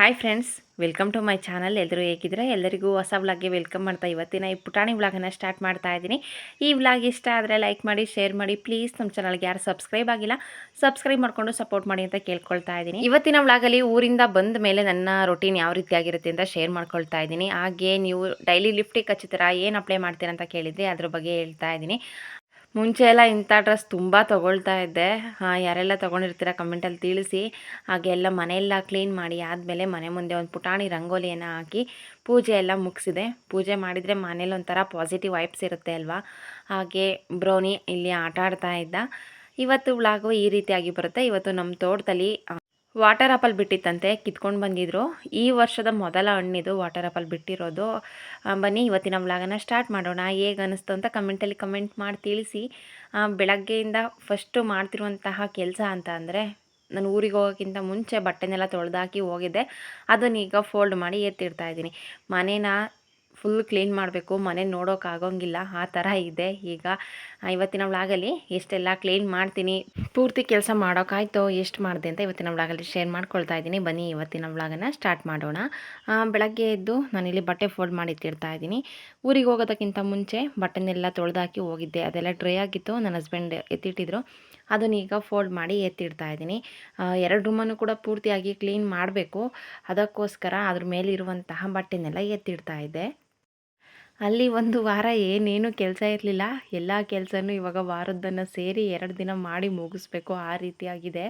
Hi friends, welcome to my channel. ಎಲ್ಲರೂ ಹೇಗಿದ್ರೆ ಎಲ್ಲರಿಗೂ ಹೊಸ ವ್ಲಾಗ್ಗೆ ವೆಲ್ಕಮ್ ಮಾಡ್ತಾ ಇವತ್ತಿನ ಈ ಪುಟಾಣಿ ವ್ಲಾಗನ್ನು ಸ್ಟಾರ್ಟ್ ಮಾಡ್ತಾ ಇದ್ದೀನಿ. ಈ ವ್ಲಾಗ್ ಇಷ್ಟ ಆದರೆ ಲೈಕ್ ಮಾಡಿ, ಶೇರ್ ಮಾಡಿ. ಪ್ಲೀಸ್ ನಮ್ಮ ಚಾನಲ್ಗೆ ಯಾರು ಸಬ್ಸ್ಕ್ರೈಬ್ ಆಗಿಲ್ಲ, ಸಬ್ಸ್ಕ್ರೈಬ್ ಮಾಡಿಕೊಂಡು ಸಪೋರ್ಟ್ ಮಾಡಿ ಅಂತ ಕೇಳ್ಕೊಳ್ತಾ ಇದ್ದೀನಿ. ಇವತ್ತಿನ ವ್ಲಾಗಲ್ಲಿ ಊರಿಂದ ಬಂದ ಮೇಲೆ ನನ್ನ ರೊಟೀನ್ ಯಾವ ರೀತಿ ಆಗಿರುತ್ತೆ ಅಂತ ಶೇರ್ ಮಾಡ್ಕೊಳ್ತಾ ಇದ್ದೀನಿ. ಹಾಗೆ ನೀವು ಡೈಲಿ ಲಿಫ್ಟಿಗೆ ಕಚ್ಚಿತರ ಏನು ಅಪ್ಲೈ ಮಾಡ್ತೀರಾ ಅಂತ ಕೇಳಿದ್ದೆ ಅದ್ರ ಬಗ್ಗೆ ಹೇಳ್ತಾ ಇದ್ದೀನಿ. ಮುಂಚೆ ಎಲ್ಲ ಇಂಥ ಡ್ರೆಸ್ ತುಂಬ ತೊಗೊಳ್ತಾ ಇದ್ದೆ. ಹಾಂ, ಯಾರೆಲ್ಲ ತೊಗೊಂಡಿರ್ತೀರ ಕಮೆಂಟಲ್ಲಿ ತಿಳಿಸಿ. ಹಾಗೆ ಎಲ್ಲ ಮನೆಯೆಲ್ಲ ಕ್ಲೀನ್ ಮಾಡಿ ಆದಮೇಲೆ ಮನೆ ಮುಂದೆ ಒಂದು ಪುಟಾಣಿ ರಂಗೋಲಿಯನ್ನು ಹಾಕಿ ಪೂಜೆ ಎಲ್ಲ ಮುಗಿಸಿದೆ. ಪೂಜೆ ಮಾಡಿದರೆ ಮನೇಲಿ ಒಂಥರ ಪಾಸಿಟಿವ್ ವೈಬ್ಸ್ ಇರುತ್ತೆ ಅಲ್ವಾ? ಹಾಗೆ ಬ್ರೌನಿ ಇಲ್ಲಿ ಆಟ ಆಡ್ತಾ ಇದ್ದ. ಇವತ್ತು ವ್ಲಾಗು ಈ ರೀತಿಯಾಗಿ ಬರುತ್ತೆ. ಇವತ್ತು ನಮ್ಮ ತೋಟದಲ್ಲಿ ವಾಟರ್ ಆಪಲ್ ಬಿಟ್ಟಿತ್ತಂತೆ, ಕಿತ್ಕೊಂಡು ಬಂದಿದ್ರು. ಈ ವರ್ಷದ ಮೊದಲ ಹಣ್ಣಿದು ವಾಟರ್ ಆಪಲ್ ಬಿಟ್ಟಿರೋದು. ಬನ್ನಿ, ಇವತ್ತಿನ ವ್ಲಾಗನ್ನು ಸ್ಟಾರ್ಟ್ ಮಾಡೋಣ. ಹೇಗೆ ಅನ್ನಿಸ್ತು ಅಂತ ಕಮೆಂಟಲ್ಲಿ ಕಮೆಂಟ್ ಮಾಡಿ ತಿಳಿಸಿ. ಬೆಳಗ್ಗೆಯಿಂದ ಫಸ್ಟು ಮಾಡ್ತಿರುವಂತಹ ಕೆಲಸ ಅಂತ ಅಂದರೆ, ನಾನು ಊರಿಗೆ ಹೋಗೋಕ್ಕಿಂತ ಮುಂಚೆ ಬಟ್ಟೆನೆಲ್ಲ ತೊಳೆದಾಕಿ ಹೋಗಿದ್ದೆ. ಅದನ್ನೀಗ ಫೋಲ್ಡ್ ಮಾಡಿ ಎತ್ತಿಡ್ತಾ ಇದ್ದೀನಿ. ಮನೇನ ಫುಲ್ ಕ್ಲೀನ್ ಮಾಡಬೇಕು, ಮನೆ ನೋಡೋಕ್ಕಾಗೋಂಗಿಲ್ಲ ಆ ಥರ ಇದೆ. ಈಗ ಇವತ್ತಿನ ವ್ಲಾಗಲ್ಲಿ ಎಷ್ಟೆಲ್ಲ ಕ್ಲೀನ್ ಮಾಡ್ತೀನಿ, ಪೂರ್ತಿ ಕೆಲಸ ಮಾಡೋಕ್ಕಾಯ್ತೋ ಎಷ್ಟು ಮಾಡಿದೆ ಅಂತ ಇವತ್ತಿನ ವ್ಲಾಗಲ್ಲಿ ಶೇರ್ ಮಾಡ್ಕೊಳ್ತಾ ಇದ್ದೀನಿ. ಬನ್ನಿ, ಇವತ್ತಿನ ವ್ಲಾಗನ್ನು ಸ್ಟಾರ್ಟ್ ಮಾಡೋಣ. ಬೆಳಗ್ಗೆ ಎದ್ದು ನಾನಿಲ್ಲಿ ಬಟ್ಟೆ ಫೋಲ್ಡ್ ಮಾಡಿ ತಿರ್ತಾ ಇದ್ದೀನಿ. ಊರಿಗೆ ಹೋಗೋದಕ್ಕಿಂತ ಮುಂಚೆ ಬಟ್ಟೆನೆಲ್ಲ ತೊಳೆದಾಕಿ ಹೋಗಿದ್ದೆ. ಅದೆಲ್ಲ ಡ್ರೈ ಆಗಿತ್ತು. ನನ್ನ ಹಸ್ಬೆಂಡ್ ಎತ್ತಿಟ್ಟಿದ್ರು. ಅದನ್ನ ಈಗ ಫೋಲ್ಡ್ ಮಾಡಿ ಎತ್ತಿಡ್ತಾ ಇದ್ದೀನಿ. ಎರಡು ರೂಮನ್ನು ಕೂಡ ಪೂರ್ತಿಯಾಗಿ ಕ್ಲೀನ್ ಮಾಡಬೇಕು. ಅದಕ್ಕೋಸ್ಕರ ಅದ್ರ ಮೇಲಿರುವಂತಹ ಬಟ್ಟೆನೆಲ್ಲ ಎತ್ತಿಡ್ತಾ ಇದ್ದೆ. ಅಲ್ಲಿ ಒಂದು ವಾರ ಏನೇನು ಕೆಲಸ ಇರಲಿಲ್ಲ. ಎಲ್ಲ ಕೆಲಸನೂ ಇವಾಗ ವಾರದ್ದನ್ನು ಸೇರಿ ಎರಡು ದಿನ ಮಾಡಿ ಮುಗಿಸ್ಬೇಕು ಆ ರೀತಿಯಾಗಿದೆ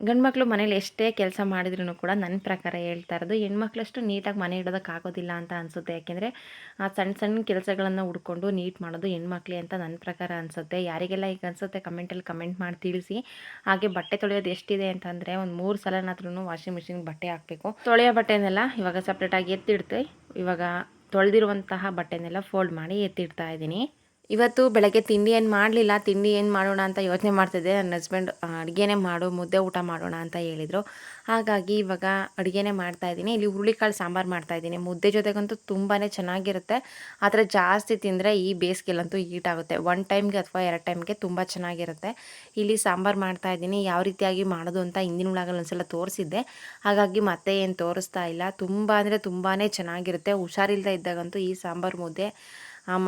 ಗಂಡ್ಮಕ್ಳು ಮನೇಲಿ ಎಷ್ಟೇ ಕೆಲಸ ಮಾಡಿದ್ರೂ ಕೂಡ ನನ್ನ ಪ್ರಕಾರ ಹೇಳ್ತಾ ಇರೋದು, ಹೆಣ್ಮಕ್ಳಷ್ಟು ನೀಟಾಗಿ ಮನೆ ಇಡೋದಕ್ಕಾಗೋದಿಲ್ಲ ಅಂತ ಅನಿಸುತ್ತೆ. ಯಾಕೆಂದರೆ ಆ ಸಣ್ಣ ಸಣ್ಣ ಕೆಲಸಗಳನ್ನು ಹುಡ್ಕೊಂಡು ನೀಟ್ ಮಾಡೋದು ಹೆಣ್ಮಕ್ಳೆ ಅಂತ ನನ್ನ ಪ್ರಕಾರ ಅನಿಸುತ್ತೆ. ಯಾರಿಗೆಲ್ಲ ಈಗ ಅನಿಸುತ್ತೆ ಕಮೆಂಟಲ್ಲಿ ಕಮೆಂಟ್ ಮಾಡಿ ತಿಳಿಸಿ. ಹಾಗೆ ಬಟ್ಟೆ ತೊಳೆಯೋದು ಎಷ್ಟಿದೆ ಅಂತಂದರೆ ಒಂದು ಮೂರು ಸಲನಾದ್ರೂ ವಾಷಿಂಗ್ ಮಿಷಿನ್ಗೆ ಬಟ್ಟೆ ಹಾಕಬೇಕು. ತೊಳೆಯೋ ಬಟ್ಟೆನೆಲ್ಲ ಇವಾಗ ಸಪ್ರೇಟಾಗಿ ಎತ್ತಿಡ್ತೆ. ಇವಾಗ ತೊಳೆದಿರುವಂತಹ ಬಟ್ಟೆನೆಲ್ಲ ಫೋಲ್ಡ್ ಮಾಡಿ ಎತ್ತಿಡ್ತಾ ಇದ್ದೀನಿ. ಇವತ್ತು ಬೆಳಗ್ಗೆ ತಿಂಡಿ ಏನು ಮಾಡಲಿಲ್ಲ, ತಿಂಡಿ ಏನು ಮಾಡೋಣ ಅಂತ ಯೋಚನೆ ಮಾಡ್ತಿದ್ದೆ. ನನ್ನ ಹಸ್ಬೆಂಡ್ ಅಡುಗೆನೇ ಮಾಡು, ಮುದ್ದೆ ಊಟ ಮಾಡೋಣ ಅಂತ ಹೇಳಿದರು. ಹಾಗಾಗಿ ಇವಾಗ ಅಡುಗೆನೇ ಮಾಡ್ತಾ ಇದ್ದೀನಿ. ಇಲ್ಲಿ ಹುರುಳಿಕಾಳು ಸಾಂಬಾರು ಮಾಡ್ತಾ ಇದ್ದೀನಿ. ಮುದ್ದೆ ಜೊತೆಗಂತೂ ತುಂಬಾ ಚೆನ್ನಾಗಿರುತ್ತೆ. ಆದರೆ ಜಾಸ್ತಿ ತಿಂದರೆ ಈ ಬೇಸಿಗೆಲ್ಲಂತೂ ಆಗುತ್ತೆ. ಒನ್ ಟೈಮ್ಗೆ ಅಥವಾ ಎರಡು ಟೈಮ್ಗೆ ತುಂಬ ಚೆನ್ನಾಗಿರುತ್ತೆ. ಇಲ್ಲಿ ಸಾಂಬಾರು ಮಾಡ್ತಾ ಇದ್ದೀನಿ. ಯಾವ ರೀತಿಯಾಗಿ ಮಾಡೋದು ಅಂತ ಹಿಂದಿನ ಒಳಗಲ್ಲಿ ಒಂದ್ಸಲ ತೋರಿಸಿದ್ದೆ. ಹಾಗಾಗಿ ಮತ್ತೆ ಏನು ತೋರಿಸ್ತಾ ಇಲ್ಲ. ತುಂಬ ಅಂದರೆ ತುಂಬಾ ಚೆನ್ನಾಗಿರುತ್ತೆ. ಹುಷಾರಿಲ್ಲದೆ ಇದ್ದಾಗಂತೂ ಈ ಸಾಂಬಾರು ಮುದ್ದೆ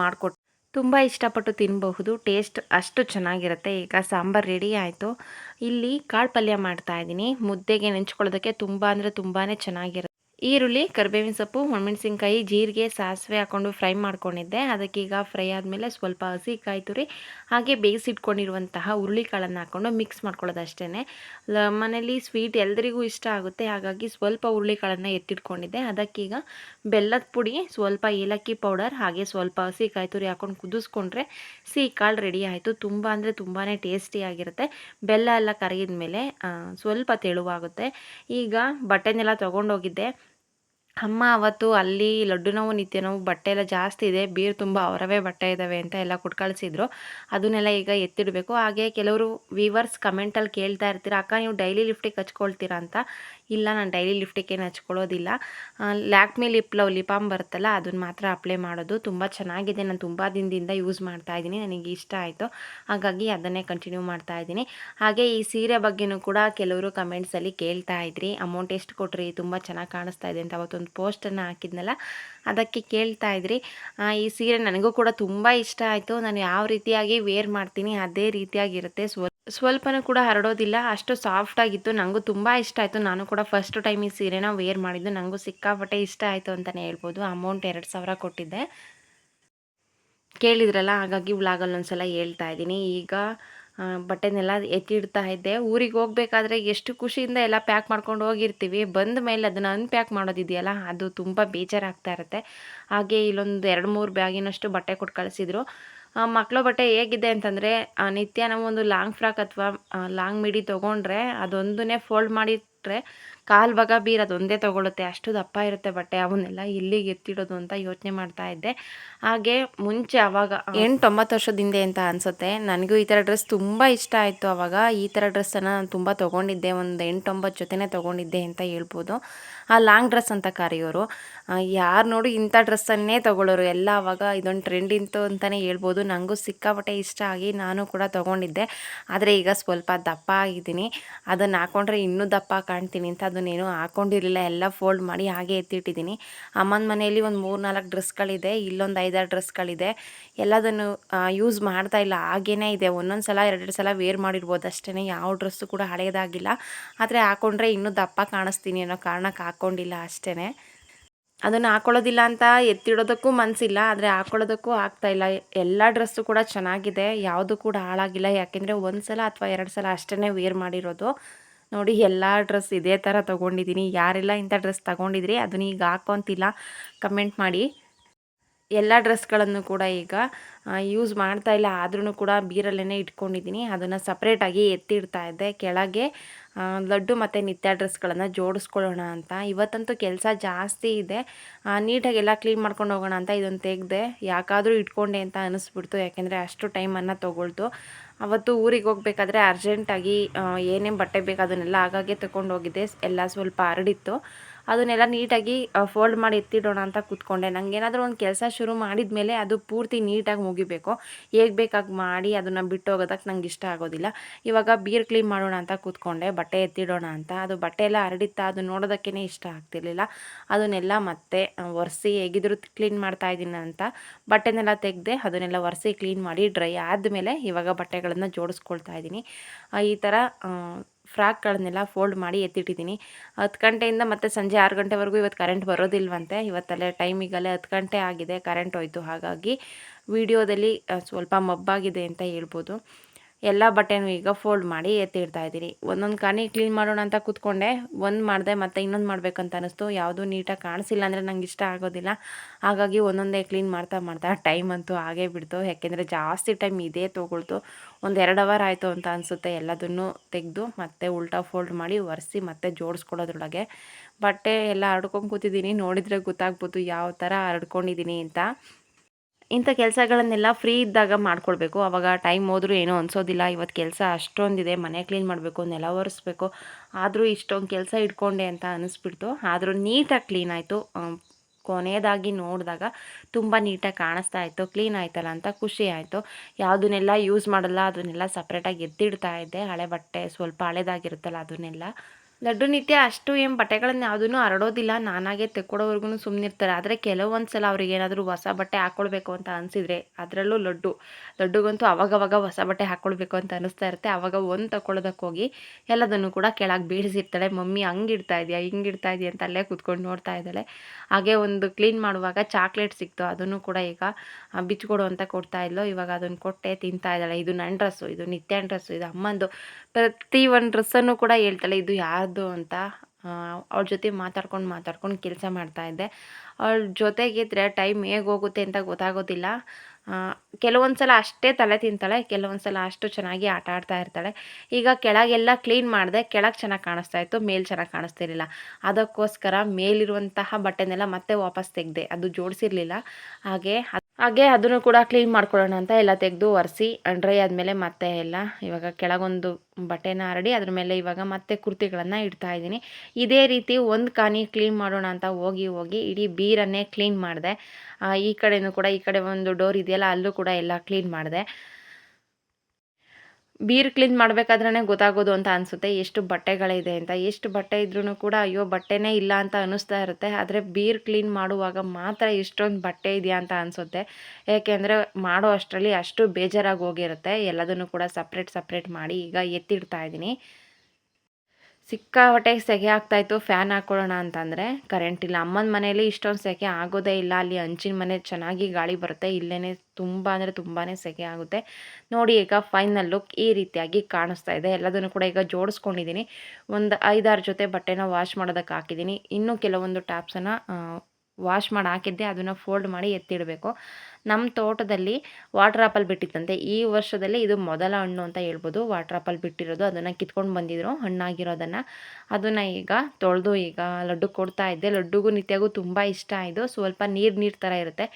ಮಾಡಿಕೊಟ್ಟು ತುಂಬ ಇಷ್ಟಪಟ್ಟು ತಿನ್ನಬಹುದು ಟೇಸ್ಟ್ ಅಷ್ಟು ಚೆನ್ನಾಗಿರುತ್ತೆ. ಈಗ ಸಾಂಬಾರು ರೆಡಿ ಆಯಿತು. ಇಲ್ಲಿ ಕಾಳು ಪಲ್ಯ ಮಾಡ್ತಾ ಇದ್ದೀನಿ. ಮುದ್ದೆಗೆ ನೆಂಚ್ಕೊಳ್ಳೋದಕ್ಕೆ ತುಂಬ ಅಂದರೆ ತುಂಬಾ ಚೆನ್ನಾಗಿರುತ್ತೆ. ಈರುಳ್ಳಿ, ಕರಿಬೇವಿನ ಸೊಪ್ಪು ಒಣಮೆಣಸಿನ್ಕಾಯಿ ಜೀರಿಗೆ, ಸಾಸಿವೆ ಹಾಕ್ಕೊಂಡು ಫ್ರೈ ಮಾಡ್ಕೊಂಡಿದ್ದೆ. ಅದಕ್ಕೀಗ ಫ್ರೈ ಆದಮೇಲೆ ಸ್ವಲ್ಪ ಹಸಿ ಕಾಯಿ ತುರಿ, ಹಾಗೆ ಬೇಯಿಸಿಟ್ಕೊಂಡಿರುವಂತಹ ಹುರುಳಿಕಾಳನ್ನು ಹಾಕ್ಕೊಂಡು ಮಿಕ್ಸ್ ಮಾಡ್ಕೊಳ್ಳೋದು ಅಷ್ಟೇ ಮನೇಲಿ ಸ್ವೀಟ್ ಎಲ್ಲರಿಗೂ ಇಷ್ಟ ಆಗುತ್ತೆ. ಹಾಗಾಗಿ ಸ್ವಲ್ಪ ಹುರುಳಿಕಾಳನ್ನು ಎತ್ತಿಟ್ಕೊಂಡಿದ್ದೆ. ಅದಕ್ಕೀಗ ಬೆಲ್ಲದ ಪುಡಿ, ಸ್ವಲ್ಪ ಏಲಕ್ಕಿ ಪೌಡರ್, ಹಾಗೆ ಸ್ವಲ್ಪ ಹಸಿ ಕಾಯಿ ತುರಿ ಹಾಕ್ಕೊಂಡು ಕುದಿಸ್ಕೊಂಡ್ರೆ ಸಿಹಿ ಕಾಳು ರೆಡಿ ಆಯಿತು. ತುಂಬ ಅಂದರೆ ತುಂಬಾ ಟೇಸ್ಟಿಯಾಗಿರುತ್ತೆ ಬೆಲ್ಲ ಎಲ್ಲ ಕರಗಿದ ಮೇಲೆ ಸ್ವಲ್ಪ ತೆಳುವಾಗುತ್ತೆ. ಈಗ ಬಟ್ಟೆನೆಲ್ಲ ತೊಗೊಂಡೋಗಿದ್ದೆ. ಅಮ್ಮ ಅವತ್ತು ಅಲ್ಲಿ ಲಡ್ಡು ನೋವು, ನಿತ್ಯ ನೋವು, ಬಟ್ಟೆ ಎಲ್ಲ ಜಾಸ್ತಿ ಇದೆ. ಬೀರು ತುಂಬ ಅವರವೇ ಬಟ್ಟೆ ಇದ್ದಾವೆ ಅಂತ ಎಲ್ಲ ಕೊಟ್ಕಳಿಸಿದ್ರು. ಅದನ್ನೆಲ್ಲ ಈಗ ಎತ್ತಿಡಬೇಕು. ಹಾಗೆ ಕೆಲವರು ವೀವರ್ಸ್ ಕಮೆಂಟಲ್ಲಿ ಕೇಳ್ತಾ ಇರ್ತೀರ, ಅಕ್ಕ, ನೀವು ಡೈಲಿ ಲಿಫ್ಟಿಗೆ ಹಚ್ಕೊಳ್ತೀರಾ ಅಂತ ಇಲ್ಲ, ನಾನು ಡೈಲಿ ಲಿಫ್ಟಿಗೆ ಏನು ಹಚ್ಕೊಳ್ಳೋದಿಲ್ಲ Lakme lip, love lip balm ಬರುತ್ತಲ್ಲ ಅದನ್ನು ಮಾತ್ರ ಅಪ್ಲೈ ಮಾಡೋದು. ತುಂಬ ಚೆನ್ನಾಗಿದೆ, ನಾನು ತುಂಬ ದಿನದಿಂದ ಯೂಸ್ ಮಾಡ್ತಾ ಇದ್ದೀನಿ, ನನಗೆ ಇಷ್ಟ ಆಯಿತು. ಹಾಗಾಗಿ ಅದನ್ನೇ ಕಂಟಿನ್ಯೂ ಮಾಡ್ತಾ ಇದ್ದೀನಿ. ಹಾಗೆ ಈ ಸೀರೆ ಬಗ್ಗೆನೂ ಕೂಡ ಕೆಲವರು ಕಮೆಂಟ್ಸಲ್ಲಿ ಕೇಳ್ತಾ ಇದ್ರಿ. ಅಮೌಂಟ್ ಎಷ್ಟು ಕೊಟ್ರಿ? ತುಂಬ ಚೆನ್ನಾಗಿ ಕಾಣಿಸ್ತಾ ಇದೆ ಅಂತ ಅವತ್ತೊಂದು ಪೋಸ್ಟನ್ನು ಹಾಕಿದ್ನಲ್ಲ, ಅದಕ್ಕೆ ಕೇಳ್ತಾ ಇದ್ರಿ. ಈ ಸೀರೆ ನನಗೂ ಕೂಡ ತುಂಬ ಇಷ್ಟ ಆಯಿತು. ನಾನು ಯಾವ ರೀತಿಯಾಗಿ ವೇರ್ ಮಾಡ್ತೀನಿ, ಅದೇ ರೀತಿಯಾಗಿರುತ್ತೆ. ಸ್ವ ಸ್ವಲ್ಪನೂ ಕೂಡ ಹರಡೋದಿಲ್ಲ. ಅಷ್ಟು ಸಾಫ್ಟ್ ಆಗಿತ್ತು. ನನಗೂ ತುಂಬ ಇಷ್ಟ ಆಯಿತು. ನಾನು ಕೂಡ ಫಸ್ಟ್ ಟೈಮ್ ಈ ಸೀರೆನ ವೇರ್ ಮಾಡಿದ್ದು. ನನಗೂ ಸಿಕ್ಕಾಪಟ್ಟೆ ಇಷ್ಟ ಆಯಿತು ಅಂತಲೇ ಹೇಳ್ಬೋದು. ಅಮೌಂಟ್ ಎರಡು ಸಾವಿರ ಕೊಟ್ಟಿದ್ದೆ. ಕೇಳಿದ್ರಲ್ಲ, ಹಾಗಾಗಿ ವ್ಲಾಗಲ್ಲಿ ಒಂದ್ಸಲ ಹೇಳ್ತಾ ಇದ್ದೀನಿ. ಈಗ ಬಟ್ಟೆನೆಲ್ಲ ಎತ್ತಿಡ್ತಾ ಇದ್ದೆ. ಊರಿಗೆ ಹೋಗ್ಬೇಕಾದ್ರೆ ಎಷ್ಟು ಖುಷಿಯಿಂದ ಎಲ್ಲ ಪ್ಯಾಕ್ ಮಾಡ್ಕೊಂಡು ಹೋಗಿರ್ತೀವಿ. ಬಂದ ಮೇಲೆ ಅದನ್ನು ಅನ್ಪ್ಯಾಕ್ ಮಾಡೋದಿದೆಯಲ್ಲ, ಅದು ತುಂಬ ಬೇಜಾರಾಗ್ತಾ ಇರುತ್ತೆ. ಹಾಗೆ ಇಲ್ಲೊಂದು ಎರಡು ಮೂರು ಬ್ಯಾಗಿನಷ್ಟು ಬಟ್ಟೆ ಕೊಟ್ಟು ಕಳಿಸಿದ್ರು. ಮಕ್ಕಳು ಬಟ್ಟೆ ಹೇಗಿದೆ ಅಂತಂದರೆ ನಿತ್ಯ ನಾವು ಒಂದು ಲಾಂಗ್ ಫ್ರಾಕ್ ಅಥವಾ ಲಾಂಗ್ ಮಿಡಿ ತೊಗೊಂಡ್ರೆ ಅದೊಂದನ್ನೇ ಫೋಲ್ಡ್ ಮಾಡಿಟ್ರೆ ಕಾಲು ಭಾಗ ಬೀರೋದು ಒಂದೇ ತೊಗೊಳುತ್ತೆ, ಅಷ್ಟು ದಪ್ಪ ಇರುತ್ತೆ ಬಟ್ಟೆ, ಅವನ್ನೆಲ್ಲ ಇಲ್ಲಿಗೆ ಎತ್ತಿಡೋದು ಅಂತ ಯೋಚನೆ ಮಾಡ್ತಾ ಇದ್ದೆ. ಹಾಗೆ ಮುಂಚೆ ಅವಾಗ ಎಂಟು ಒಂಬತ್ತು ವರ್ಷದ ಹಿಂದೆ ಅಂತ ಅನಿಸುತ್ತೆ. ನನಗೂ ಈ ಥರ ಡ್ರೆಸ್ ತುಂಬ ಇಷ್ಟ ಆಯಿತು ಅವಾಗ. ಈ ಥರ ಡ್ರೆಸ್ಸನ್ನು ನಾನು ತುಂಬ ತೊಗೊಂಡಿದ್ದೆ, ಒಂದು ಎಂಟೊಂಬತ್ತು ಜೊತೆನೇ ತೊಗೊಂಡಿದ್ದೆ ಅಂತ ಹೇಳ್ಬೋದು. ಆ ಲಾಂಗ್ ಡ್ರೆಸ್ ಅಂತ ಕರೆಯೋರು. ಯಾರು ನೋಡಿ ಇಂಥ ಡ್ರೆಸ್ಸನ್ನೇ ತೊಗೊಳ್ಳೋರು ಎಲ್ಲ ಅವಾಗ ಇದೊಂದು ಟ್ರೆಂಡ್ ಇಂತು ಅಂತಲೇ ಹೇಳ್ಬೋದು. ನನಗೂ ಸಿಕ್ಕಾಪಟ್ಟೆ ಇಷ್ಟ ಆಗಿ ನಾನು ಕೂಡ ತೊಗೊಂಡಿದ್ದೆ. ಆದರೆ ಈಗ ಸ್ವಲ್ಪ ದಪ್ಪ ಆಗಿದ್ದೀನಿ. ಅದನ್ನು ಹಾಕೊಂಡ್ರೆ ಇನ್ನೂ ದಪ್ಪ ಕಾಣ್ತೀನಿ ಅಂತ ಅದನ್ನು ಅದನ್ನೇನು ಹಾಕೊಂಡಿರಲಿಲ್ಲ, ಎಲ್ಲ ಫೋಲ್ಡ್ ಮಾಡಿ ಹಾಗೆ ಎತ್ತಿಟ್ಟಿದ್ದೀನಿ. ಅಮ್ಮನ ಮನೆಯಲ್ಲಿ ಒಂದು ಮೂರು ನಾಲ್ಕು ಡ್ರೆಸ್ಗಳಿದೆ, ಇಲ್ಲೊಂದು ಐದಾರು ಡ್ರೆಸ್ಗಳಿದೆ. ಎಲ್ಲದನ್ನು ಯೂಸ್ ಮಾಡ್ತಾ ಇಲ್ಲ. ಹಾಗೇ ಇದೆ. ಒಂದೊಂದು ಸಲ, ಎರಡೆರಡು ಸಲ ವೇರ್ ಮಾಡಿರ್ಬೋದು ಅಷ್ಟೇ ಯಾವ ಡ್ರೆಸ್ಸು ಕೂಡ ಹಳೆಯದಾಗಿಲ್ಲ ಆದರೆ ಹಾಕ್ಕೊಂಡ್ರೆ ಇನ್ನೂ ದಪ್ಪ ಕಾಣಿಸ್ತೀನಿ ಅನ್ನೋ ಕಾರಣಕ್ಕೆ ಹಾಕ್ಕೊಂಡಿಲ್ಲ ಅಷ್ಟೇ ಅದನ್ನು ಹಾಕೊಳ್ಳೋದಿಲ್ಲ ಅಂತ ಎತ್ತಿಡೋದಕ್ಕೂ ಮನಸ್ಸಿಲ್ಲ ಆದರೆ ಹಾಕೊಳ್ಳೋದಕ್ಕೂ ಆಗ್ತಾಯಿಲ್ಲ ಎಲ್ಲ ಡ್ರೆಸ್ಸು ಕೂಡ ಚೆನ್ನಾಗಿದೆ. ಯಾವುದು ಕೂಡ ಹಾಳಾಗಿಲ್ಲ. ಯಾಕೆಂದರೆ ಒಂದು ಸಲ ಅಥವಾ ಎರಡು ಸಲ ಅಷ್ಟೇ ವೇರ್ ಮಾಡಿರೋದು. ನೋಡಿ ಎಲ್ಲ ಡ್ರೆಸ್ ಇದೇ ಥರ ತೊಗೊಂಡಿದ್ದೀನಿ. ಯಾರೆಲ್ಲ ಇಂಥ ಡ್ರೆಸ್ ತೊಗೊಂಡಿದ್ರಿ ಅದನ್ನ ಈಗ ಹಾಕ್ಕೊಂತಿಲ್ಲ ಕಮೆಂಟ್ ಮಾಡಿ. ಎಲ್ಲ ಡ್ರೆಸ್ಗಳನ್ನು ಕೂಡ ಈಗ ಯೂಸ್ ಮಾಡ್ತಾ ಇಲ್ಲ. ಆದ್ರೂ ಕೂಡ ಬೀರಲ್ಲೇ ಇಟ್ಕೊಂಡಿದ್ದೀನಿ. ಅದನ್ನು ಸಪ್ರೇಟಾಗಿ ಎತ್ತಿಡ್ತಾ ಇದ್ದೆ. ಕೆಳಗೆ ಲಡ್ಡು ಮತ್ತು ನಿತ್ಯ ಡ್ರೆಸ್ಗಳನ್ನು ಜೋಡಿಸ್ಕೊಳ್ಳೋಣ ಅಂತ. ಇವತ್ತಂತೂ ಕೆಲಸ ಜಾಸ್ತಿ ಇದೆ. ನೀಟಾಗಿ ಎಲ್ಲ ಕ್ಲೀನ್ ಮಾಡ್ಕೊಂಡು ಹೋಗೋಣ ಅಂತ ಇದನ್ನು ತೆಗೆದೆ, ಯಾಕಾದರೂ ಇಟ್ಕೊಂಡೆ ಅಂತ ಅನ್ನಿಸ್ಬಿಡ್ತು ಯಾಕೆಂದರೆ ಅಷ್ಟು ಟೈಮನ್ನು ತೊಗೊಳ್ತು. ಅವತ್ತು ಊರಿಗೆ ಹೋಗ್ಬೇಕಾದ್ರೆ ಅರ್ಜೆಂಟಾಗಿ ಏನೇನು ಬಟ್ಟೆ ಬೇಕು ಅದನ್ನೆಲ್ಲ ಆಗಾಗ್ಗೆ ತಗೊಂಡು ಎಲ್ಲ ಸ್ವಲ್ಪ ಹರಡಿತ್ತು. ಅದನ್ನೆಲ್ಲ ನೀಟಾಗಿ ಫೋಲ್ಡ್ ಮಾಡಿ ಎತ್ತಿಡೋಣ ಅಂತ ಕೂತ್ಕೊಂಡೆ. ಏನಾದರೂ ಒಂದು ಕೆಲಸ ಶುರು ಮಾಡಿದ ಮೇಲೆ ಅದು ಪೂರ್ತಿ ನೀಟಾಗಿ ಮುಗಿಬೇಕು. ಹೇಗೆ ಬೇಕಾಗಿ ಮಾಡಿ ಅದನ್ನು ಬಿಟ್ಟು ಹೋಗೋದಕ್ಕೆ ನಂಗೆ ಇಷ್ಟ ಆಗೋದಿಲ್ಲ. ಇವಾಗ ಬೀರ್ ಕ್ಲೀನ್ ಮಾಡೋಣ ಅಂತ ಕೂತ್ಕೊಂಡೆ. ಬಟ್ಟೆ ಎತ್ತಿಡೋಣ ಅಂತ. ಅದು ಬಟ್ಟೆ ಎಲ್ಲ ಹರಡಿತ್ತಾ ಅದು ನೋಡೋದಕ್ಕೇ ಇಷ್ಟ ಆಗ್ತಿರ್ಲಿಲ್ಲ. ಅದನ್ನೆಲ್ಲ ಮತ್ತೆ ಒರೆಸಿ ಹೇಗಿದ್ರು ಕ್ಲೀನ್ ಮಾಡ್ತಾ ಇದ್ದೀನಿ ಅಂತ ಬಟ್ಟೆನೆಲ್ಲ ತೆಗೆದೆ ಅದನ್ನೆಲ್ಲ ಒರೆಸಿ ಕ್ಲೀನ್ ಮಾಡಿ ಡ್ರೈ ಆದಮೇಲೆ ಇವಾಗ ಬಟ್ಟೆಗಳನ್ನು ಜೋಡಿಸ್ಕೊಳ್ತಾ ಇದ್ದೀನಿ. ಈ ಥರ ಫ್ರಾಕ್ಗಳನ್ನೆಲ್ಲ ಫೋಲ್ಡ್ ಮಾಡಿ ಎತ್ತಿಟ್ಟಿದ್ದೀನಿ. ಹತ್ತು ಗಂಟೆಯಿಂದ ಮತ್ತೆ ಸಂಜೆ ಆರು ಗಂಟೆವರೆಗೂ ಇವತ್ತು ಕರೆಂಟ್ ಬರೋದಿಲ್ವಂತೆ. ಇವತ್ತಲ್ಲೇ ಟೈಮಿಗಲ್ಲೇ ಹತ್ತು ಗಂಟೆ ಆಗಿದೆ, ಕರೆಂಟ್ ಹೋಯ್ತು. ಹಾಗಾಗಿ ವಿಡಿಯೋದಲ್ಲಿ ಸ್ವಲ್ಪ ಮಬ್ಬಾಗಿದೆ ಅಂತ ಹೇಳ್ಬೋದು. ಎಲ್ಲ ಬಟ್ಟೆನೂ ಈಗ ಫೋಲ್ಡ್ ಮಾಡಿ ಎತ್ತಿಡ್ತಾ ಇದ್ದೀನಿ ಒಂದೊಂದು ಕಾಣಿ ಕ್ಲೀನ್ ಮಾಡೋಣ ಅಂತ ಕೂತ್ಕೊಂಡೆ. ಒಂದು ಮಾಡಿದೆ ಮತ್ತು ಇನ್ನೊಂದು ಮಾಡಬೇಕಂತ ಅನ್ನಿಸ್ತು ಯಾವುದೂ ನೀಟಾಗಿ ಕಾಣಿಸಿಲ್ಲ ಅಂದರೆ ನಂಗೆ ಇಷ್ಟ ಆಗೋದಿಲ್ಲ. ಹಾಗಾಗಿ ಒಂದೊಂದೇ ಕ್ಲೀನ್ ಮಾಡ್ತಾ ಮಾಡ್ತಾ ಟೈಮ್ ಅಂತೂ ಆಗೇ ಬಿಡ್ತು. ಯಾಕೆಂದರೆ ಜಾಸ್ತಿ ಟೈಮ್ ಇದೇ ತೊಗೊಳ್ತು. ಒಂದು ಎರಡು ಅವರ್ ಆಯಿತು ಅಂತ ಅನಿಸುತ್ತೆ ಎಲ್ಲದನ್ನು ತೆಗೆದು ಮತ್ತೆ ಉಲ್ಟಾ ಫೋಲ್ಡ್ ಮಾಡಿ ಒರೆಸಿ ಮತ್ತೆ ಜೋಡಿಸ್ಕೊಳ್ಳೋದ್ರೊಳಗೆ. ಬಟ್ಟೆ ಎಲ್ಲ ಹರಡ್ಕೊಂಡು ಕೂತಿದ್ದೀನಿ. ನೋಡಿದರೆ ಗೊತ್ತಾಗ್ಬೋದು ಯಾವ ಥರ ಹರಡ್ಕೊಂಡಿದ್ದೀನಿ ಅಂತ. ಇಂಥ ಕೆಲಸಗಳನ್ನೆಲ್ಲ ಫ್ರೀ ಇದ್ದಾಗ ಮಾಡ್ಕೊಳ್ಬೇಕು. ಆವಾಗ ಟೈಮ್ ಹೋದರೂ ಏನೂ ಅನಿಸೋದಿಲ್ಲ. ಇವತ್ತು ಕೆಲಸ ಅಷ್ಟೊಂದಿದೆ. ಮನೆ ಕ್ಲೀನ್ ಮಾಡಬೇಕು, ನೆಲ ಒರೆಸ್ಬೇಕು. ಆದರೂ ಇಷ್ಟೊಂದು ಕೆಲಸ ಇಟ್ಕೊಂಡೆ ಅಂತ ಅನಿಸ್ಬಿಡ್ತು. ಆದರೂ ನೀಟಾಗಿ ಕ್ಲೀನ್ ಆಯಿತು. ಕೊನೆಯದಾಗಿ ನೋಡಿದಾಗ ತುಂಬ ನೀಟಾಗಿ ಕಾಣಿಸ್ತಾ ಇತ್ತು. ಕ್ಲೀನ್ ಆಯ್ತಲ್ಲ ಅಂತ ಖುಷಿ ಆಯಿತು. ಯಾವುದನ್ನೆಲ್ಲ ಯೂಸ್ ಮಾಡಲ್ಲ, ಅದನ್ನೆಲ್ಲ ಸಪ್ರೇಟಾಗಿ ಎತ್ತಿಡ್ತಾ ಇದ್ದೆ. ಹಳೆ ಬಟ್ಟೆ ಸ್ವಲ್ಪ ಹಳೆದಾಗಿರುತ್ತಲ್ಲ ಅದನ್ನೆಲ್ಲ. ಲಡ್ಡು ನಿತ್ಯ ಅಷ್ಟು ಏನು ಬಟ್ಟೆಗಳನ್ನ ಯಾವುದೂ ಹರಡೋದಿಲ್ಲ. ನಾನಾಗೆ ತೆಕ್ಕೊಡೋವರೆಗೂ ಸುಮ್ಮನಿರ್ತಾರೆ ಆದರೆ ಕೆಲವೊಂದು ಸಲ ಅವ್ರಿಗೆ ಏನಾದರೂ ಹೊಸ ಬಟ್ಟೆ ಹಾಕ್ಕೊಳ್ಬೇಕು ಅಂತ ಅನಿಸಿದ್ರೆ ಅದರಲ್ಲೂ ಲಡ್ಡು. ಲಡ್ಡುಗಂತೂ ಅವಾಗವಾಗ ಹೊಸ ಬಟ್ಟೆ ಹಾಕ್ಕೊಳ್ಬೇಕು ಅಂತ ಅನಿಸ್ತಾ ಇರುತ್ತೆ. ಆವಾಗ ಒಂದು ತಗೊಳ್ಳೋದಕ್ಕೆ ಹೋಗಿ ಎಲ್ಲದನ್ನು ಕೂಡ ಕೆಳಗೆ ಬೀಳಿಸಿರ್ತಾಳೆ. ಮಮ್ಮಿ ಹಂಗೆ ಇಡ್ತಾ ಇದೆಯಾ? ಹಿಂಗೆ ಇಡ್ತಾ ಇದೆಯಾ? ಅಂತ ಅಲ್ಲೇ ಕೂತ್ಕೊಂಡು ನೋಡ್ತಾ ಇದ್ದಾಳೆ. ಹಾಗೆ ಒಂದು ಕ್ಲೀನ್ ಮಾಡುವಾಗ ಚಾಕ್ಲೇಟ್ ಸಿಕ್ತು. ಅದನ್ನು ಕೂಡ ಈಗ ಬಿಚ್ಚಿಕೊಡು ಅಂತ ಕೊಡ್ತಾ ಇದ್ಲು. ಇವಾಗ ಅದನ್ನು ಕೊಟ್ಟೆ ತಿಂತಾ ಇದ್ದಾಳೆ. ಇದು ನನ್ನ ಡ್ರೆಸ್ಸು. ಇದು ನಿತ್ಯ ಡ್ರೆಸ್ಸು. ಇದು ಅಮ್ಮಂದು. ಪ್ರತಿ ಒಂದು ಡ್ರೆಸ್ಸನ್ನು ಕೂಡ ಹೇಳ್ತಾಳೆ. ಇದು ಯಾರ್ದು ಅಂತ ಅವ್ರ ಜೊತೆ ಮಾತಾಡ್ಕೊಂಡು ಮಾತಾಡ್ಕೊಂಡು ಕೆಲಸ ಮಾಡ್ತಾಯಿದ್ದೆ ಅವ್ರ ಜೊತೆಗಿದ್ರೆ ಟೈಮ್ ಹೇಗೆ ಹೋಗುತ್ತೆ ಅಂತ ಗೊತ್ತಾಗೋದಿಲ್ಲ. ಕೆಲವೊಂದು ಸಲ ಅಷ್ಟೇ ತಲೆ ತಿಂತಾಳೆ ಕೆಲವೊಂದು ಸಲ ಅಷ್ಟು ಚೆನ್ನಾಗಿ ಆಟ ಆಡ್ತಾ ಇರ್ತಾಳೆ. ಈಗ ಕೆಳಗೆಲ್ಲ ಕ್ಲೀನ್ ಮಾಡಿದೆ, ಕೆಳಗೆ ಚೆನ್ನಾಗಿ ಕಾಣಿಸ್ತಾ ಇತ್ತು, ಮೇಲೆ ಚೆನ್ನಾಗಿ ಕಾಣಿಸ್ತಿರಲಿಲ್ಲ. ಅದಕ್ಕೋಸ್ಕರ ಮೇಲಿರುವಂತಹ ಬಟ್ಟೆನೆಲ್ಲ ಮತ್ತೆ ವಾಪಸ್ ತೆಗೆದೆ, ಅದು ಜೋಡಿಸಿರಲಿಲ್ಲ. ಹಾಗೆ ಹಾಗೆ ಅದನ್ನು ಕೂಡ ಕ್ಲೀನ್ ಮಾಡ್ಕೊಳ್ಳೋಣ ಅಂತ ಎಲ್ಲ ತೆಗೆದು ಒರೆಸಿ ಡ್ರೈ ಆದಮೇಲೆ ಮತ್ತೆ ಎಲ್ಲ ಇವಾಗ ಕೆಳಗೊಂದು ಬಟ್ಟೆನ ಹರಡಿ ಅದ್ರ ಮೇಲೆ ಇವಾಗ ಮತ್ತೆ ಕುರ್ತಿಗಳನ್ನು ಇಡ್ತಾ ಇದ್ದೀನಿ. ಇದೇ ರೀತಿ ಒಂದು ಕಾನಿ ಕ್ಲೀನ್ ಮಾಡೋಣ ಅಂತ ಹೋಗಿ ಹೋಗಿ ಇಡೀ ಬೀರನ್ನೇ ಕ್ಲೀನ್ ಮಾಡಿದೆ. ಈ ಕಡೆನೂ ಕೂಡ ಈ ಕಡೆ ಒಂದು ಡೋರ್ ಇದೆಯಲ್ಲ, ಅಲ್ಲೂ ಕೂಡ ಎಲ್ಲ ಕ್ಲೀನ್ ಮಾಡಿದೆ. ಬೀರ್ ಕ್ಲೀನ್ ಮಾಡಬೇಕಾದ್ರೇ ಗೊತ್ತಾಗೋದು ಅಂತ ಅನಿಸುತ್ತೆ. ಎಷ್ಟು ಬಟ್ಟೆಗಳಿದೆ ಅಂತ. ಎಷ್ಟು ಬಟ್ಟೆ ಇದ್ರೂ ಕೂಡ, ಅಯ್ಯೋ, ಬಟ್ಟೆನೇ ಇಲ್ಲ ಅಂತ ಅನ್ನಿಸ್ತಾ ಇರುತ್ತೆ. ಆದರೆ ಬೀರ್ ಕ್ಲೀನ್ ಮಾಡುವಾಗ ಮಾತ್ರ ಇಷ್ಟೊಂದು ಬಟ್ಟೆ ಇದೆಯಾ ಅಂತ ಅನಿಸುತ್ತೆ. ಏಕೆಂದರೆ ಮಾಡೋ ಅಷ್ಟರಲ್ಲಿ ಅಷ್ಟು ಬೇಜಾರಾಗಿ ಹೋಗಿರುತ್ತೆ. ಎಲ್ಲದನ್ನು ಕೂಡ ಸಪ್ರೇಟ್ ಸಪ್ರೇಟ್ ಮಾಡಿ ಈಗ ಎತ್ತಿಡ್ತಾ ಇದ್ದೀನಿ. ಸಿಕ್ಕಾಪಟ್ಟೆ ಸೆಕೆ ಆಗ್ತಾಯಿತ್ತು ಫ್ಯಾನ್ ಹಾಕ್ಕೊಳ್ಳೋಣ ಅಂತಂದರೆ. ಕರೆಂಟ್ ಇಲ್ಲ. ಅಮ್ಮನ ಮನೇಲಿ ಇಷ್ಟೊಂದು ಸೆಕೆ ಆಗೋದೇ ಇಲ್ಲ. ಅಲ್ಲಿ ಅಂಚಿನ ಮನೆ ಚೆನ್ನಾಗಿ ಗಾಳಿ ಬರುತ್ತೆ. ಇಲ್ಲೇ ತುಂಬ ಅಂದರೆ ತುಂಬಾ ಸೆಕೆ ಆಗುತ್ತೆ. ನೋಡಿ ಈಗ ಫೈನಲ್ ಲುಕ್ ಈ ರೀತಿಯಾಗಿ ಕಾಣಿಸ್ತಾ ಇದೆ. ಎಲ್ಲದನ್ನು ಕೂಡ ಈಗ ಜೋಡಿಸ್ಕೊಂಡಿದ್ದೀನಿ. ಒಂದು ಐದಾರು ಜೊತೆ ಬಟ್ಟೆನ ವಾಶ್ ಮಾಡೋದಕ್ಕೆ ಹಾಕಿದ್ದೀನಿ. ಇನ್ನೂ ಕೆಲವೊಂದು ಟ್ಯಾಪ್ಸನ್ನು ವಾಶ್ ಮಾಡಿ ಹಾಕಿದ್ದೆ. ಅದನ್ನು ಫೋಲ್ಡ್ ಮಾಡಿ ಎತ್ತಿಡಬೇಕು. ನಮ್ಮ ತೋಟದಲ್ಲಿ ವಾಟರ್ ಆಪಲ್ ಬಿಟ್ಟಿತ್ತಂತೆ. ಈ ವರ್ಷದಲ್ಲಿ ಇದು ಮೊದಲ ಹಣ್ಣು ಅಂತ ಹೇಳ್ಬೋದು. ವಾಟರ್ ಆಪಲ್ ಬಿಟ್ಟಿರೋದು. ಅದನ್ನು ಕಿತ್ಕೊಂಡು ಬಂದಿದ್ರು ಹಣ್ಣಾಗಿರೋದನ್ನು. ಅದನ್ನು ಈಗ ತೊಳೆದು ಈಗ ಲಡ್ಡು ಕೊಡ್ತಾ ಇದ್ದೆ. ಲಡ್ಡುಗೂ ನಿತ್ಯಗೂ ತುಂಬ ಇಷ್ಟ ಆಯಿತು ಸ್ವಲ್ಪ ನೀರು ನೀರು ಥರ ಇರುತ್ತೆ.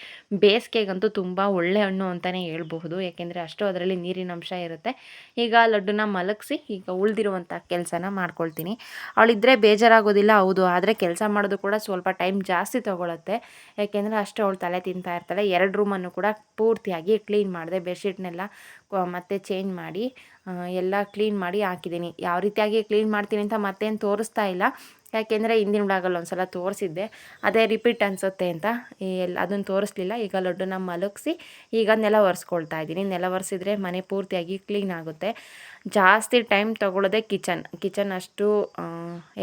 ಬೇಸಿಗೆಗಂತೂ ತುಂಬ ಒಳ್ಳೆ ಹಣ್ಣು ಅಂತಲೇ ಹೇಳ್ಬಹುದು. ಯಾಕೆಂದರೆ ಅಷ್ಟು ಅದರಲ್ಲಿ ನೀರಿನ ಅಂಶ ಇರುತ್ತೆ. ಈಗ ಲಡ್ಡುನ ಮಲಗಿಸಿ ಈಗ ಉಳಿದಿರುವಂಥ ಕೆಲಸನ ಮಾಡ್ಕೊಳ್ತೀನಿ. ಅವಳಿದ್ರೆ ಬೇಜಾರಾಗೋದಿಲ್ಲ. ಹೌದು. ಆದರೆ ಕೆಲಸ ಮಾಡೋದು ಕೂಡ ಸ್ವಲ್ಪ ಟೈಮ್ ಜಾಸ್ತಿ ತೊಗೊಳುತ್ತೆ. ಯಾಕೆಂದರೆ ಅಷ್ಟು ಅವಳು ತಲೆ ತಿಂತಾ ಇರ್ತಾಳೆ. ಎರಡು ರೂಮನ್ನು ಕೂಡ ಪೂರ್ತಿಯಾಗಿ ಕ್ಲೀನ್ ಮಾಡಿದೆ. ಬೆಡ್ಶೀಟ್ನೆಲ್ಲ ಮತ್ತೆ ಚೇಂಜ್ ಮಾಡಿ ಎಲ್ಲ ಕ್ಲೀನ್ ಮಾಡಿ ಹಾಕಿದ್ದೀನಿ. ಯಾವ ರೀತಿಯಾಗಿ ಕ್ಲೀನ್ ಮಾಡ್ತೀನಿ ಅಂತ ಮತ್ತೇನು ತೋರಿಸ್ತಾ ಇಲ್ಲ. ಯಾಕೆಂದರೆ ಹಿಂದಿನ ಬ್ಲಾಗಲ್ಲಿ ಒಂದು ಸಲ ತೋರಿಸಿದ್ದೆ. ಅದೇ ರಿಪೀಟ್ ಅನಿಸುತ್ತೆ ಅಂತ. ಎಲ್ಲ ಅದನ್ನು ತೋರಿಸ್ಲಿಲ್ಲ. ಈಗ ಲಡ್ಡುನ ಮಲಗಿಸಿ, ಈಗ ನೆಲ ಒರೆಸ್ಕೊಳ್ತಾ ಇದ್ದೀನಿ. ನೆಲ ಒರೆಸಿದ್ರೆ ಮನೆ ಪೂರ್ತಿಯಾಗಿ ಕ್ಲೀನ್ ಆಗುತ್ತೆ. ಜಾಸ್ತಿ ಟೈಮ್ ತೊಗೊಳ್ಳೋದೆ ಕಿಚನ್ ಕಿಚನ್ ಅಷ್ಟು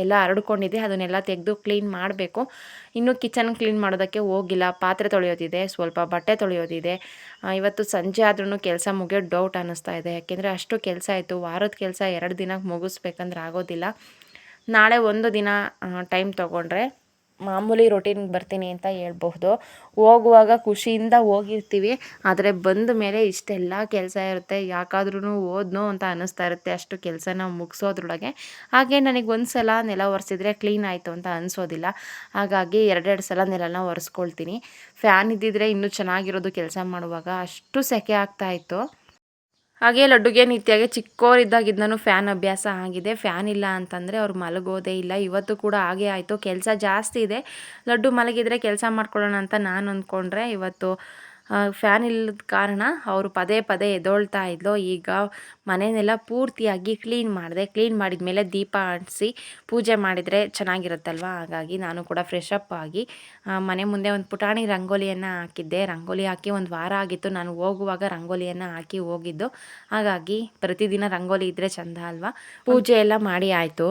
ಎಲ್ಲ ಹರಡ್ಕೊಂಡಿದೆ. ಅದನ್ನೆಲ್ಲ ತೆಗೆದು ಕ್ಲೀನ್ ಮಾಡಬೇಕು. ಇನ್ನು ಕಿಚನ್ ಕ್ಲೀನ್ ಮಾಡೋದಕ್ಕೆ ಹೋಗಿಲ್ಲ. ಪಾತ್ರೆ ತೊಳೆಯೋದಿದೆ. ಸ್ವಲ್ಪ ಬಟ್ಟೆ ತೊಳೆಯೋದಿದೆ. ಇವತ್ತು ಸಂಜೆ ಆದ್ರೂ ಕೆಲಸ ಮುಗಿಯೋ ಡೌಟ್ ಅನ್ನಿಸ್ತಾ ಇದೆ. ಯಾಕೆಂದರೆ ಅಷ್ಟು ಕೆಲಸ ಆಯಿತು. ವಾರದ ಕೆಲಸ ಎರಡು ದಿನಕ್ಕೆ ಮುಗಿಸ್ಬೇಕಂದ್ರೆ ಆಗೋದಿಲ್ಲ. ನಾಳೆ ಒಂದು ದಿನ ಟೈಮ್ ತೊಗೊಂಡ್ರೆ ಮಾಮೂಲಿ ರೊಟೀನ್ಗೆ ಬರ್ತೀನಿ ಅಂತ ಹೇಳ್ಬಹುದು. ಹೋಗುವಾಗ ಖುಷಿಯಿಂದ ಹೋಗಿರ್ತೀವಿ, ಆದರೆ ಬಂದ ಮೇಲೆ ಇಷ್ಟೆಲ್ಲ ಕೆಲಸ ಇರುತ್ತೆ ಯಾಕಾದ್ರೂ ಓದ್ನೋ ಅಂತ ಅನ್ನಿಸ್ತಾ ಇರುತ್ತೆ ಅಷ್ಟು ಕೆಲಸನ ಮುಗಿಸೋದ್ರೊಳಗೆ. ಹಾಗೆ ನನಗೆ ಒಂದು ಸಲ ನೆಲ ಒರೆಸಿದ್ರೆ ಕ್ಲೀನ್ ಆಯಿತು ಅಂತ ಅನಿಸೋದಿಲ್ಲ. ಹಾಗಾಗಿ ಎರಡೆರಡು ಸಲ ನೆಲನ ಒರೆಸ್ಕೊಳ್ತೀನಿ. ಫ್ಯಾನ್ ಇದ್ದಿದ್ರೆ ಇನ್ನೂ ಚೆನ್ನಾಗಿರೋದು ಕೆಲಸ ಮಾಡುವಾಗ ಅಷ್ಟು ಸೆಕೆ ಆಗ್ತಾ ಇತ್ತು. ಹಾಗೆ ಲಡ್ಡುಗೆ ನಿತ್ಯಾಗೆ ಚಿಕ್ಕವರಿದ್ದಾಗಿದ್ದಾನು ಫ್ಯಾನ್ ಅಭ್ಯಾಸ ಆಗಿದೆ. ಫ್ಯಾನ್ ಇಲ್ಲ ಅಂತಂದರೆ ಅವ್ರು ಮಲಗೋದೇ ಇಲ್ಲ. ಇವತ್ತು ಕೂಡ ಹಾಗೆ ಆಯಿತು. ಕೆಲಸ ಜಾಸ್ತಿ ಇದೆ. ಲಡ್ಡು ಮಲಗಿದರೆ ಕೆಲಸ ಮಾಡ್ಕೊಳ್ಳೋಣ ಅಂತ ನಾನು ಅಂದ್ಕೊಂಡ್ರೆ ಇವತ್ತು ಫ್ಯಾನ್ ಇಲ್ಲದ ಕಾರಣ ಅವರು ಪದೇ ಪದೇ ಎದೊಳ್ತಾ ಇದ್ಲು. ಈಗ ಮನೆಯನ್ನೆಲ್ಲ ಪೂರ್ತಿಯಾಗಿ ಕ್ಲೀನ್ ಮಾಡಿದೆ. ಕ್ಲೀನ್ ಮಾಡಿದ ಮೇಲೆ ದೀಪ ಅಂಟಿಸಿ ಪೂಜೆ ಮಾಡಿದರೆ ಚೆನ್ನಾಗಿರುತ್ತಲ್ವ? ಹಾಗಾಗಿ ನಾನು ಕೂಡ ಫ್ರೆಶ್ ಅಪ್ ಆಗಿ ಮನೆ ಮುಂದೆ ಒಂದು ಪುಟಾಣಿ ರಂಗೋಲಿಯನ್ನು ಹಾಕಿದ್ದೆ. ರಂಗೋಲಿ ಹಾಕಿ ಒಂದು ವಾರ ಆಗಿತ್ತು. ನಾನು ಹೋಗುವಾಗ ರಂಗೋಲಿಯನ್ನು ಹಾಕಿ ಹೋಗಿದ್ದು. ಹಾಗಾಗಿ ಪ್ರತಿದಿನ ರಂಗೋಲಿ ಇದ್ದರೆ ಚಂದ ಅಲ್ವಾ? ಪೂಜೆ ಎಲ್ಲ ಮಾಡಿ ಆಯಿತು.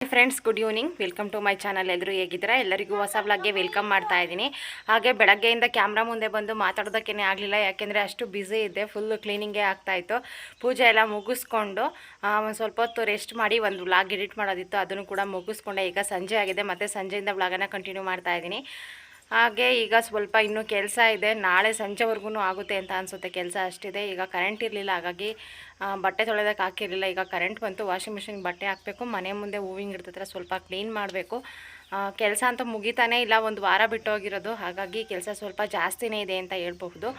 Friends good evening welcome to my channel ಎಲ್ಲರೂ ಹೇಗಿದ್ದೀರಾ? ಎಲ್ಲರಿಗೂ ಹೊಸ ಬ್ಲಾಗ್ಗೆ ವೆಲ್ಕಮ್ ಮಾಡ್ತಾ ಇದ್ದೀನಿ. ಹಾಗೆ ಬೆಳಗ್ಗೆಯಿಂದ ಕ್ಯಾಮ್ರಾ ಮುಂದೆ ಬಂದು ಮಾತಾಡೋದಕ್ಕೇ ಆಗಲಿಲ್ಲ. ಯಾಕೆಂದರೆ ಅಷ್ಟು ಬ್ಯುಸಿ ಇದ್ದೆ. ಫುಲ್ಲು ಕ್ಲೀನಿಂಗೇ ಆಗ್ತಾಯಿತ್ತು ಪೂಜೆ ಎಲ್ಲ ಮುಗಿಸ್ಕೊಂಡು ಒಂದು ಸ್ವಲ್ಪ ಹೊತ್ತು ರೆಸ್ಟ್ ಮಾಡಿ ಒಂದು ವ್ಲಾಗ್ ಎಡಿಟ್ ಮಾಡೋದಿತ್ತು. ಅದನ್ನು ಕೂಡ ಮುಗಿಸ್ಕೊಂಡೆ. ಈಗ ಸಂಜೆ ಆಗಿದೆ. ಮತ್ತು ಸಂಜೆಯಿಂದ ವ್ಲಾಗನ್ನು ಕಂಟಿನ್ಯೂ ಮಾಡ್ತಾ ಇದ್ದೀನಿ. ಹಾಗೆ ಈಗ ಸ್ವಲ್ಪ ಇನ್ನೂ ಕೆಲಸ ಇದೆ. ನಾಳೆ ಸಂಜೆವರೆಗೂ ಆಗುತ್ತೆ ಅಂತ ಅನಿಸುತ್ತೆ. ಕೆಲಸ ಅಷ್ಟಿದೆ. ಈಗ ಕರೆಂಟ್ ಇರಲಿಲ್ಲ. ಹಾಗಾಗಿ ಬಟ್ಟೆ ತೊಳೆಯೋದಕ್ಕೆ ಹಾಕಿರಲಿಲ್ಲ. ಈಗ ಕರೆಂಟ್ ಬಂತು. ವಾಷಿಂಗ್ ಮಿಷಿನ್ಗೆ ಬಟ್ಟೆ ಹಾಕಬೇಕು. ಮನೆ ಮುಂದೆ ಹೂವಿಂಗ್ ಗಿಡದ ಹತ್ರ ಸ್ವಲ್ಪ ಕ್ಲೀನ್ ಮಾಡಬೇಕು. ಕೆಲಸ ಅಂತ ಮುಗಿತಾನೇ ಇಲ್ಲ. ಒಂದು ವಾರ ಬಿಟ್ಟು ಹೋಗಿರೋದು. ಹಾಗಾಗಿ ಕೆಲಸ ಸ್ವಲ್ಪ ಜಾಸ್ತಿನೇ ಇದೆ ಅಂತ ಹೇಳ್ಬಹುದು.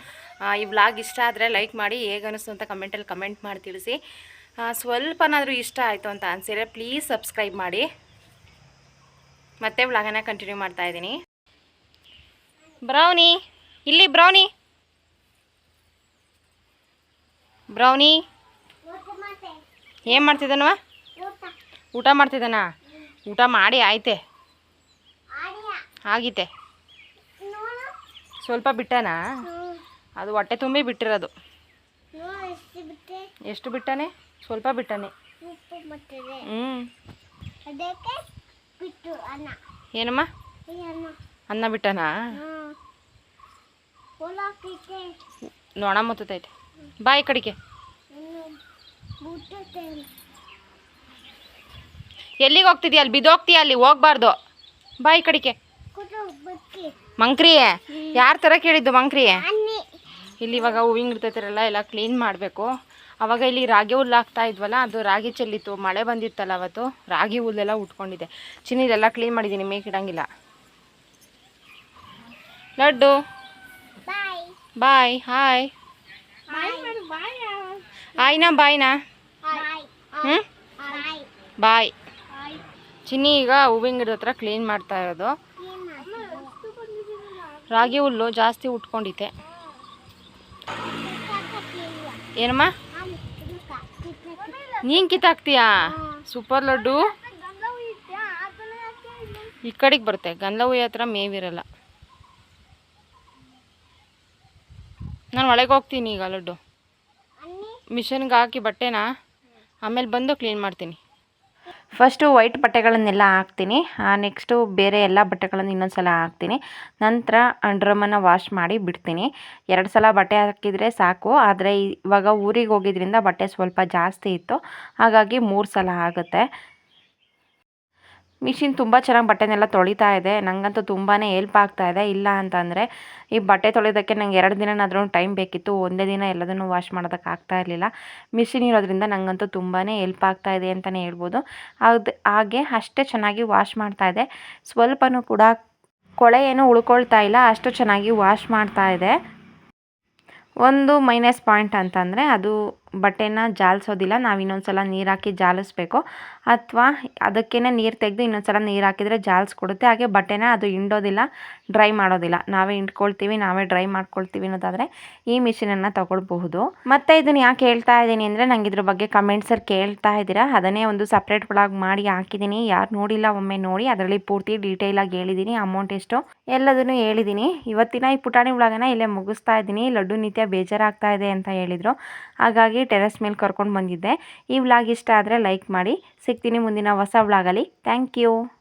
ಈ ವ್ಲಾಗ್ ಇಷ್ಟ ಆದರೆ ಲೈಕ್ ಮಾಡಿ. ಹೇಗೆ ಅಂತ ಕಮೆಂಟಲ್ಲಿ ಕಮೆಂಟ್ ಮಾಡಿ ತಿಳಿಸಿ. ಸ್ವಲ್ಪನಾದರೂ ಇಷ್ಟ ಆಯಿತು ಅಂತ ಅನಿಸಿದ್ರೆ ಪ್ಲೀಸ್ ಸಬ್ಸ್ಕ್ರೈಬ್ ಮಾಡಿ. ಮತ್ತೆ ವ್ಲಾಗನ್ನ ಕಂಟಿನ್ಯೂ ಮಾಡ್ತಾ ಇದ್ದೀನಿ. ಬ್ರೌನಿ ಇಲ್ಲಿ ಬ್ರೌನಿ. ಬ್ರೌನಿ. ಏನು ಮಾಡ್ತಿದ್ದಾನವ ಊಟ ಮಾಡ್ತಿದ್ದಾನ? ಊಟ ಮಾಡಿ ಆಯ್ತೆ. ಆಗೈತೆ ಸ್ವಲ್ಪ ಬಿಟ್ಟಾನ? ಅದು ಹೊಟ್ಟೆ ತುಂಬಿ ಬಿಟ್ಟಿರೋದು. ಎಷ್ಟು ಬಿಟ್ಟಾನೆ? ಸ್ವಲ್ಪ ಬಿಟ್ಟಾನೆ. ಹ್ಞೂ ಏನಮ್ಮ? ಅನ್ನ ಬಿಟ್ಟನ? ನೋಣ ಮುತ್ತೈತೆ. ಬಾಯ್ ಕಡಿಕೆ ಎಲ್ಲಿಗೆ ಹೋಗ್ತಿದ್ಯಾ ಅಲ್ಲಿ? ಬಿದ್ದೋಗ್ತೀಯ ಅಲ್ಲಿ? ಹೋಗ್ಬಾರ್ದು. ಬಾಯಿ ಕಡಿಕೆ ಮಂಕ್ರಿಯೇ ಮಂಕ್ರಿ ಯಾರ ಥರ ಕೇಳಿದ್ದು ಮಂಕ್ರಿ? ಇಲ್ಲಿ ಇವಾಗ ಹೂವಿನ ಇರ್ತೈತಿರಲ್ಲ ಎಲ್ಲ ಕ್ಲೀನ್ ಮಾಡಬೇಕು. ಅವಾಗ ಇಲ್ಲಿ ರಾಗಿ ಹುಲ್ಲು ಹಾಕ್ತಾ ಇದ್ವಲ್ಲ ಅದು ರಾಗಿ ಚೆಲ್ಲಿತ್ತು. ಮಳೆ ಬಂದಿತ್ತಲ್ಲ ಅವತ್ತು ರಾಗಿ ಹುಲ್ಲೆಲ್ಲ ಉಟ್ಕೊಂಡಿದೆ ಚಿನ್ನಿದೆಲ್ಲ ಕ್ಲೀನ್ ಮಾಡಿದ್ದೀನಿ ಮೇಕಿಡಂಗಿಲ್ಲ ಲಡ್ಡು. ಬಾಯ್. ಹಾಯ್. ಆಯ್ನಾ ಬಾಯ್ನಾ ಬಾಯ್ ಹ್ಞೂ ಬಾಯ್. ಚಿನ್ನಿ ಈಗ ಹೂವಿನ ಗಿಡದ ಹತ್ರ ಕ್ಲೀನ್ ಮಾಡ್ತಾ ಇರೋದು. ರಾಗಿ ಹುಲ್ಲು ಜಾಸ್ತಿ ಉಟ್ಕೊಂಡಿದೆ ಏನಮ್ಮ? ನೀನು ಕಿತ್ತಾಕ್ತೀಯಾ? ಸೂಪರ್ ಲಡ್ಡು. ಈ ಕಡೆಗೆ ಬರುತ್ತೆ. ಗಂಧವುಯಿ ಹತ್ರ ಮೇವಿರಲ್ಲ ನಾನು ಒಳಗೆ ಹೋಗ್ತೀನಿ ಈಗ ಲಡ್ಡು. ಮಿಷನ್ಗೆ ಹಾಕಿ ಬಟ್ಟೆನ ಆಮೇಲೆ ಬಂದು ಕ್ಲೀನ್ ಮಾಡ್ತೀನಿ. ಫಸ್ಟು ವೈಟ್ ಬಟ್ಟೆಗಳನ್ನೆಲ್ಲ ಹಾಕ್ತೀನಿ. ನೆಕ್ಸ್ಟು ಬೇರೆ ಎಲ್ಲ ಬಟ್ಟೆಗಳನ್ನು ಇನ್ನೊಂದು ಸಲ ಹಾಕ್ತೀನಿ. ನಂತರ ಡ್ರಮ್ಮನ್ನು ವಾಶ್ ಮಾಡಿ ಬಿಡ್ತೀನಿ. ಎರಡು ಸಲ ಬಟ್ಟೆ ಹಾಕಿದರೆ ಸಾಕು. ಆದರೆ ಇವಾಗ ಊರಿಗೆ ಹೋಗಿದ್ರಿಂದ ಬಟ್ಟೆ ಸ್ವಲ್ಪ ಜಾಸ್ತಿ ಇತ್ತು. ಹಾಗಾಗಿ ಮೂರು ಸಲ ಆಗುತ್ತೆ. ಮಿಷಿನ್ ತುಂಬ ಚೆನ್ನಾಗಿ ಬಟ್ಟೆನೆಲ್ಲ ತೊಳಿತಾ ಇದೆ. ನನಗಂತೂ ತುಂಬಾ ಹೆಲ್ಪ್ ಆಗ್ತಾ ಇದೆ. ಇಲ್ಲ ಅಂತಂದರೆ, ಈ ಬಟ್ಟೆ ತೊಳೆಯೋದಕ್ಕೆ ನಂಗೆ ಎರಡು ದಿನನಾದ್ರೂ ಟೈಮ್ ಬೇಕಿತ್ತು. ಒಂದೇ ದಿನ ಎಲ್ಲದನ್ನು ವಾಶ್ ಮಾಡೋದಕ್ಕೆ ಆಗ್ತಾ ಇರಲಿಲ್ಲ. ಮಿಷಿನ್ ಇರೋದ್ರಿಂದ ನನಗಂತೂ ತುಂಬಾ ಹೆಲ್ಪ್ ಆಗ್ತಾ ಇದೆ ಅಂತಲೇ ಹೇಳ್ಬೋದು. ಅದು ಹಾಗೆ ಅಷ್ಟೇ ಚೆನ್ನಾಗಿ ವಾಶ್ ಮಾಡ್ತಾ ಇದೆ. ಸ್ವಲ್ಪನೂ ಕೂಡ ಕೊಳೆ ಏನು ಉಳ್ಕೊಳ್ತಾ ಇಲ್ಲ. ಅಷ್ಟು ಚೆನ್ನಾಗಿ ವಾಶ್ ಮಾಡ್ತಾ ಇದೆ. ಒಂದು ಮೈನಸ್ ಪಾಯಿಂಟ್ ಅಂತಂದರೆ ಅದು ಬಟ್ಟೆನ ಜಾಲಿಸೋದಿಲ್ಲ. ನಾವು ಇನ್ನೊಂದ್ಸಲ ನೀರು ಹಾಕಿ ಜಾಲಿಸ್ಬೇಕು. ಅಥವಾ ಅದಕ್ಕೇ ನೀರು ತೆಗೆದು ಇನ್ನೊಂದ್ಸಲ ನೀರು ಹಾಕಿದರೆ ಜಾಲಿಸ್ಕೊಡುತ್ತೆ. ಹಾಗೆ ಬಟ್ಟೆನ ಅದು ಹಿಂಡೋದಿಲ್ಲ, ಡ್ರೈ ಮಾಡೋದಿಲ್ಲ. ನಾವೇ ಹಿಂಡ್ಕೊಳ್ತೀವಿ, ನಾವೇ ಡ್ರೈ ಮಾಡ್ಕೊಳ್ತೀವಿ ಅನ್ನೋದಾದರೆ ಈ ಮಿಷಿನನ್ನು ತಗೊಳ್ಬಹುದು. ಮತ್ತು ಇದನ್ನು ಯಾಕೆ ಹೇಳ್ತಾ ಇದ್ದೀನಿ ಅಂದರೆ ನಂಗೆ ಇದ್ರ ಬಗ್ಗೆ ಕಮೆಂಟ್ಸಲ್ಲಿ ಕೇಳ್ತಾ ಇದ್ದೀರಾ. ಅದನ್ನೇ ಒಂದು ಸಪ್ರೇಟ್ ಬ್ಲಾಗ್ ಮಾಡಿ ಹಾಕಿದ್ದೀನಿ. ಯಾರು ನೋಡಿಲ್ಲ ಒಮ್ಮೆ ನೋಡಿ, ಅದರಲ್ಲಿ ಪೂರ್ತಿ ಡೀಟೇಲಾಗಿ ಹೇಳಿದ್ದೀನಿ ಅಮೌಂಟ್ ಎಷ್ಟು ಎಲ್ಲದನ್ನು ಹೇಳಿದ್ದೀನಿ ಇವತ್ತಿನ ಈ ಪುಟಾಣಿ ಬ್ಲಾಗನ್ನು ಇಲ್ಲೇ ಮುಗಿಸ್ತಾ ಇದ್ದೀನಿ. ಲಡ್ಡು ನಿತ್ಯ ಬೇಜಾರಾಗ್ತಾ ಇದೆ ಅಂತ ಹೇಳಿದರು. ಹಾಗಾಗಿ ಟೆರೆಸ್ ಮೇಲೆ ಕರ್ಕೊಂಡು ಬಂದಿದ್ದೆ. ಈ ವ್ಲಾಗ್ ಇಷ್ಟ ಆದರೆ ಲೈಕ್ ಮಾಡಿ. ಸಿಗ್ತೀನಿ ಮುಂದಿನ ಹೊಸ ವ್ಲಾಗಲ್ಲಿ ಥ್ಯಾಂಕ್ ಯು